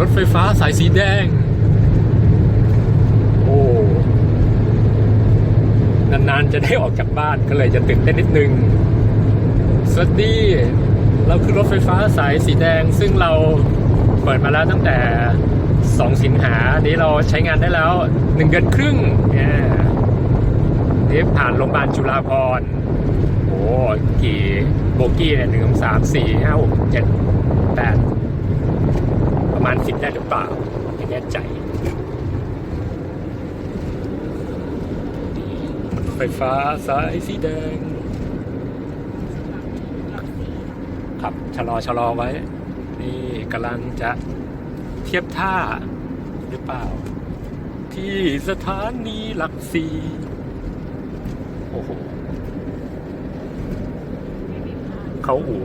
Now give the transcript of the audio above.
รถไฟฟ้าสายสีแดง โอ้ นานๆจะได้ออกจากบ้านก็เลยจะตื่นเต้นนิดนึง สวัสดี เราคือรถไฟฟ้าสายสีแดง ซึ่งเราเปิดมาแล้วตั้งแต่ 2 สิงหานี้เราใช้งานได้แล้ว 1 เดือนครึ่งเนี่ยนี่ผ่านโรงพยาบาลจุฬาภรณ์โอ้กี่โบกี้เนี่ยหนึ่งสามสี่ห้าหกเจ็ดแปดาณสิบได้หรือเปล่าไม่แน่ใจไฟฟ้าสายสีแดงขับชะลอชะลอไว้ นี่กำลังจะเทียบท่าหรือเปล่า ที่สถานีหลักสี่โอ้โห เขาอู่